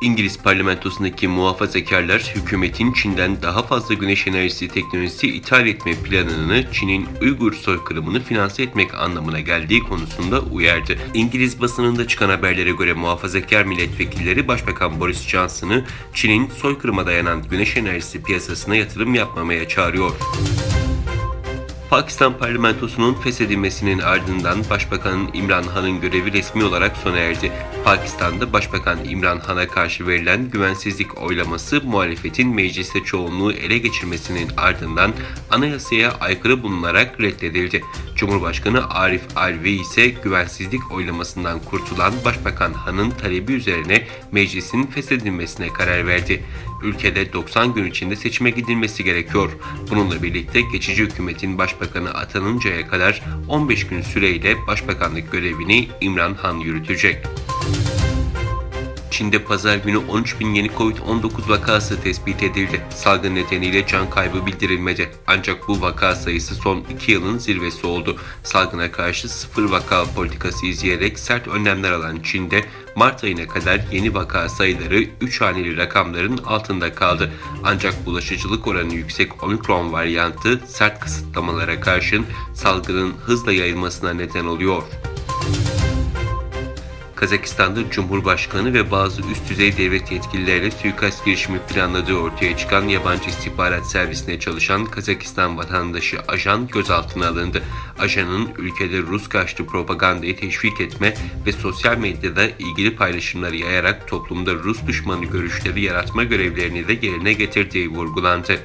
İngiliz parlamentosundaki muhafazakarlar hükümetin Çin'den daha fazla güneş enerjisi teknolojisi ithal etme planını Çin'in Uygur soykırımını finanse etmek anlamına geldiği konusunda uyardı. İngiliz basınında çıkan haberlere göre muhafazakar milletvekilleri Başbakan Boris Johnson'ı Çin'in soykırıma dayanan güneş enerjisi piyasasına yatırım yapmamaya çağırıyor. Pakistan parlamentosunun feshedilmesinin ardından Başbakan İmran Han'ın görevi resmi olarak sona erdi. Pakistan'da Başbakan İmran Han'a karşı verilen güvensizlik oylaması muhalefetin mecliste çoğunluğu ele geçirmesinin ardından anayasaya aykırı bulunarak reddedildi. Cumhurbaşkanı Arif Alvi ise güvensizlik oylamasından kurtulan Başbakan Han'ın talebi üzerine meclisin feshedilmesine karar verdi. Ülkede 90 gün içinde seçime gidilmesi gerekiyor. Bununla birlikte geçici hükümetin başbakanı atanıncaya kadar 15 gün süreyle başbakanlık görevini İmran Han yürütecek. Çin'de pazar günü 13 bin yeni Covid-19 vakası tespit edildi. Salgın nedeniyle can kaybı bildirilmedi. Ancak bu vaka sayısı son 2 yılın zirvesi oldu. Salgına karşı sıfır vaka politikası izleyerek sert önlemler alan Çin'de Mart ayına kadar yeni vaka sayıları 3 haneli rakamların altında kaldı. Ancak bulaşıcılık oranı yüksek omikron varyantı sert kısıtlamalara karşın salgının hızla yayılmasına neden oluyor. Kazakistan'da Cumhurbaşkanı ve bazı üst düzey devlet yetkililerine suikast girişimi planladığı ortaya çıkan yabancı istihbarat servisine çalışan Kazakistan vatandaşı ajan gözaltına alındı. Ajanın ülkede Rus karşıtı propagandayı teşvik etme ve sosyal medyada ilgili paylaşımları yayarak toplumda Rus düşmanı görüşleri yaratma görevlerini de yerine getirdiği vurgulandı.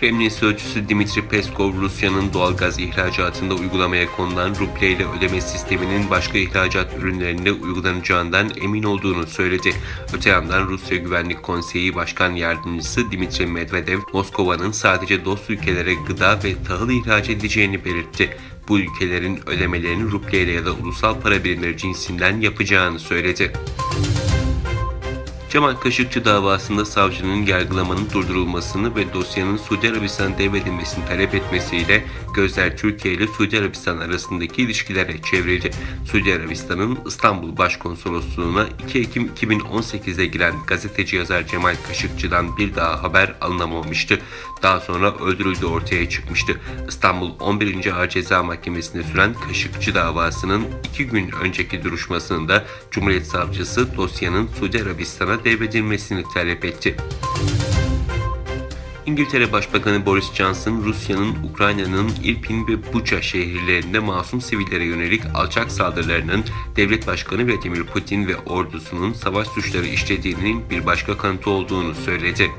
Kremlin sözcüsü Dimitri Peskov, Rusya'nın doğalgaz ihracatında uygulamaya konulan ruble ile ödeme sisteminin başka ihracat ürünlerinde uygulanacağından emin olduğunu söyledi. Öte yandan Rusya Güvenlik Konseyi Başkan Yardımcısı Dimitri Medvedev, Moskova'nın sadece dost ülkelere gıda ve tahıl ihraç edeceğini belirtti. Bu ülkelerin ödemelerini ruble ile ya da ulusal para birimleri cinsinden yapacağını söyledi. Cemal Kaşıkçı davasında savcının yargılamanın durdurulmasını ve dosyanın Suudi Arabistan'a devredilmesini talep etmesiyle gözler Türkiye ile Suudi Arabistan arasındaki ilişkilere çevrildi. Suudi Arabistan'ın İstanbul Başkonsolosluğu'na 2 Ekim 2018'de giren gazeteci yazar Cemal Kaşıkçı'dan bir daha haber alınamamıştı. Daha sonra öldürüldüğü ortaya çıkmıştı. İstanbul 11. Ağır Ceza Mahkemesi'nde süren Kaşıkçı davasının 2 gün önceki duruşmasında Cumhuriyet Savcısı dosyanın Suudi Arabistan'a devredilmesini talep etti. İngiltere Başbakanı Boris Johnson, Rusya'nın Ukrayna'nın İrpin ve Buça şehirlerinde masum sivillere yönelik alçak saldırılarının devlet başkanı Vladimir Putin ve ordusunun savaş suçları işlediğinin bir başka kanıtı olduğunu söyledi.